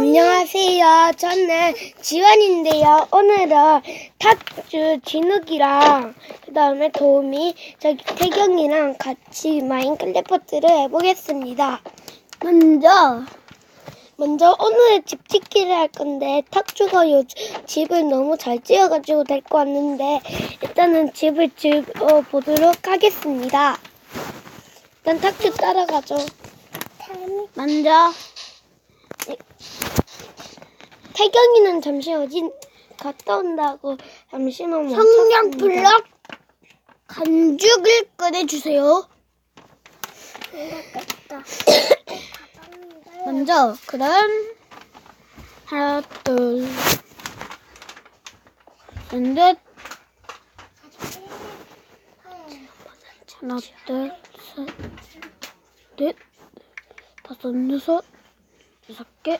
안녕하세요. 저는 지원인데요. 오늘은 탁주 진욱이랑 그 다음에 도우미 저기 태경이랑 같이 마인크래프트를 해보겠습니다. 먼저 먼저 오늘 집 짓기를 할 건데 탁주가 요 집을 너무 잘 지어가지고 데리고 왔는데 일단은 집을 지어 보도록 하겠습니다. 일단 탁주 따라가죠. 먼저 태경이는 잠시 어디 갔다 온다고 잠시만 성냥. 블럭 간죽을 꺼내주세요. 먼저 그럼 하나 둘 셋넷 하나 둘셋넷 다섯 여섯 여섯 개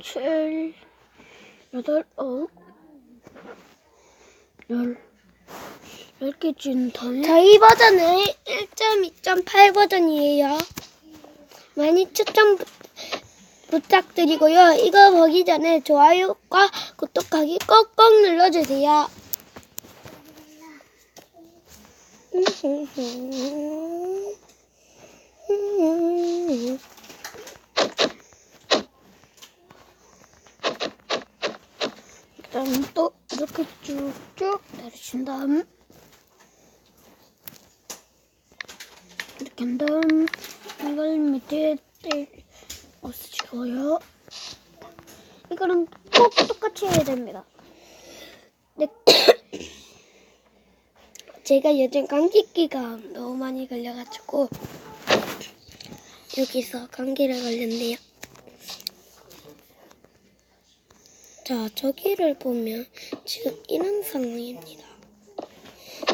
칠, 여덟, 아홉, 열, 열개준 다음에 저희 버전은 1.2.8 버전이에요. 많이 추천 부, 부탁드리고요. 이거 보기 전에 좋아요과 구독하기 꼭꼭 눌러주세요. 그다음 또 이렇게 쭉쭉 내려준 다음 이렇게 한 다음 이걸 밑에 떼 없애주고요. 이거는 꼭 똑같이 해야 됩니다. 네. 제가 요즘 감기기가 너무 많이 걸려가지고 여기서 감기를 걸렸네요. 자, 저기를 보면 지금 이런 상황입니다.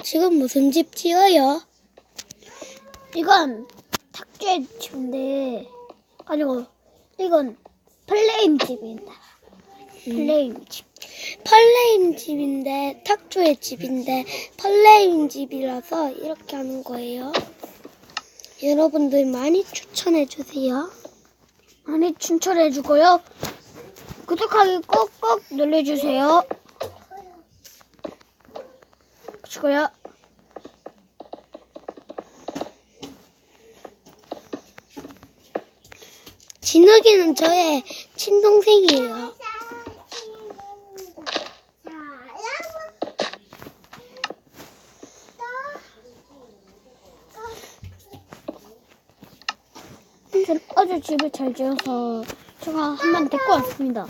지금 무슨 집 지어요? 이건 탁주의 집인데 아니고 이건 플레임 집입니다. 플레임 집. 펄레임 집인데 탁주의 집인데 펄레임 집이라서 이렇게 하는 거예요. 여러분들 많이 추천해 주세요. 많이 추천해주고요. 구독하기 꼭꼭 눌러주세요. 그리고요. 진욱이는 저의 친동생이에요. 전 어제 집을 잘 지어서 제가 한번 데리고 왔습니다.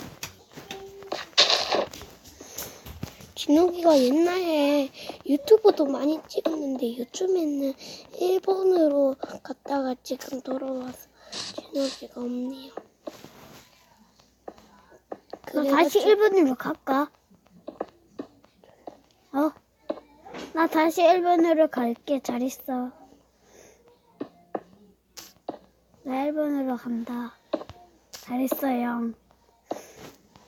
진욱이가 옛날에 유튜브도 많이 찍었는데 요즘에는 일본으로 갔다가 지금 돌아와서 진욱이가 없네요. 나 다시 그래가지고- 일본으로 갈까? 어? 나 다시 일본으로 갈게. 잘 있어. 나 일본으로 간다. 잘 있어, 형.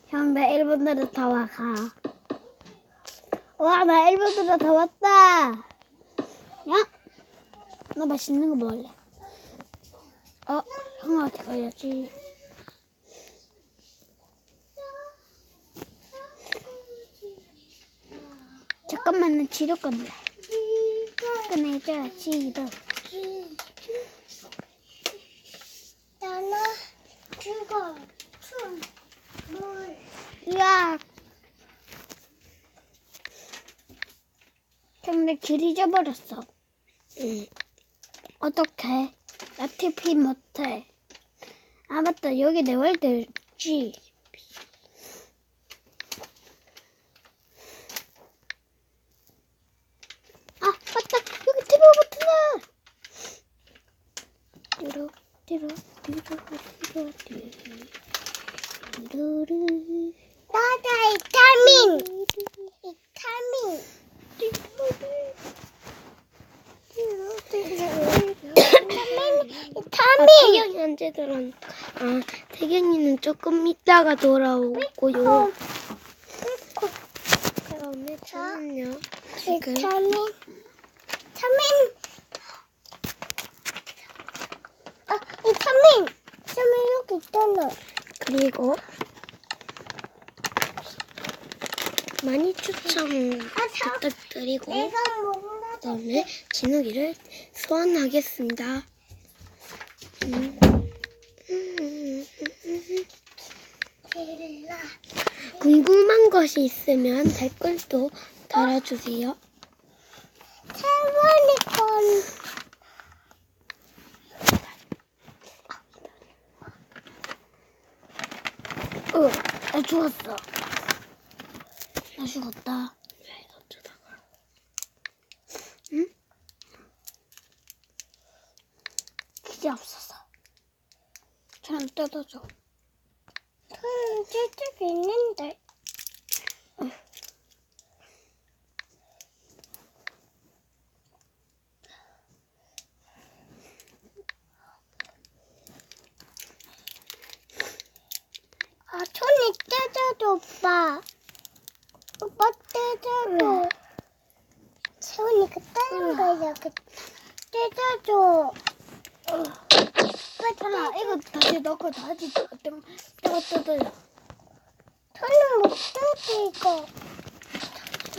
형, 나 일본으로 다 와, 가. 와, 나 일본으로 다 왔다. 야, 너 맛있는 거 먹을래? 어, 형한테 가야지. 잠깐만, 나 지도 건데. 꺼내줘, 지도. 나는 죽어. 물. 으악. 근데 길 잊어버렸어. 응. 어떡해? 나 TP 못해. 아, 맞다. 여기 내 월드지. 아, 맞다. 여기 TP 버튼이야. 뒤로. 뒤로. 나다 이타민. 이타민. 아, 태경이 언제 들어? 아, 태경이는 조금 있다가 돌아오고요. 그다음에 저는요. 지금 타민. 타민. 아, 이 타민. 타민 있잖아. 그리고 많이 추천 부탁드리고 뭔가 그다음에 진욱이를 소환하겠습니다. 궁금한 것이 있으면 댓글도 달아주세요. 건. 어, 나 죽었어. 나 죽었다. 어쩌다가. 응? 기대 없었어. 저랑 뜯어줘. 음, 저쪽에 있는데. 아, 손이 떼져줘, 오빠. 오빠 떼져줘. 세훈이 그 떼는 거야, 그 떼져줘. 괜찮아, 이거 다시 넣고 다시 떼고 떼고 뜯어요. 손은 못 떼지, 이거.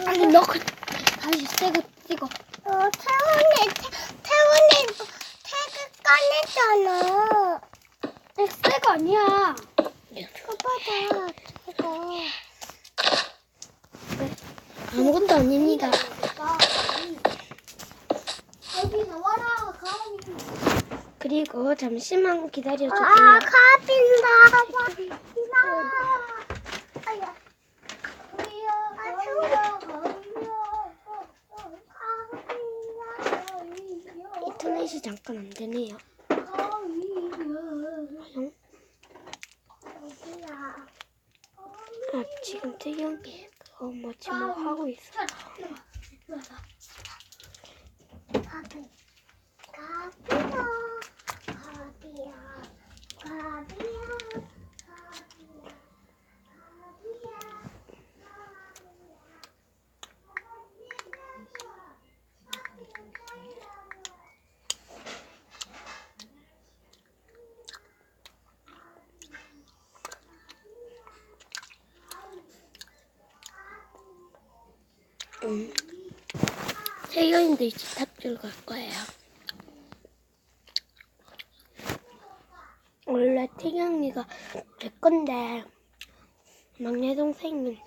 아니, 넣고 다시 떼고 떼고. 어, 태훈이, 태훈이 태그 꺼냈잖아. 새거 아니야. 이거 봐봐, 이거. 아무것도 아닙니다. 그리고 잠시만 기다려주세요. 아, 추워. 인터넷이 잠깐 안 되네요. 응? 아, 지금 태경이 그거 뭐지 뭐 하고 있어. 가비. 가비야. 가비야. 가비야. 응. 이제 탑줄 갈 거예요. 원래 태경이가 제 건데 막내 동생은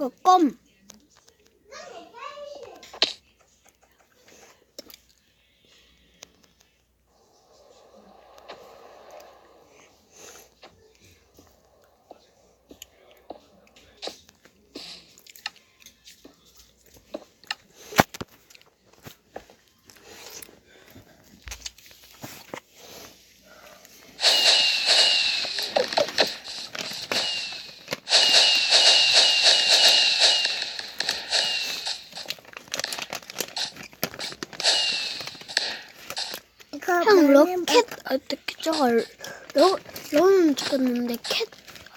아니 형 로켓 어떻게 적어? 로 로는 적었는데 캣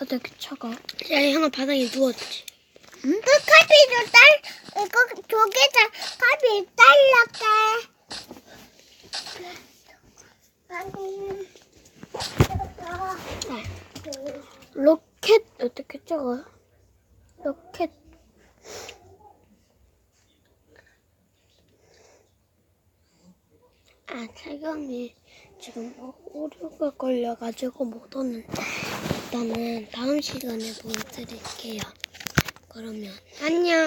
어떻게 적어? 야 형아 바닥에 누웠지. 응? 그 카피도 딸 이거 두 개다 카피 딸락게. 로켓 어떻게 적어? 로켓 아 태경이 지금 뭐 오류가 걸려가지고 못 오는데 일단은 다음 시간에 보여드릴게요. 그러면 안녕.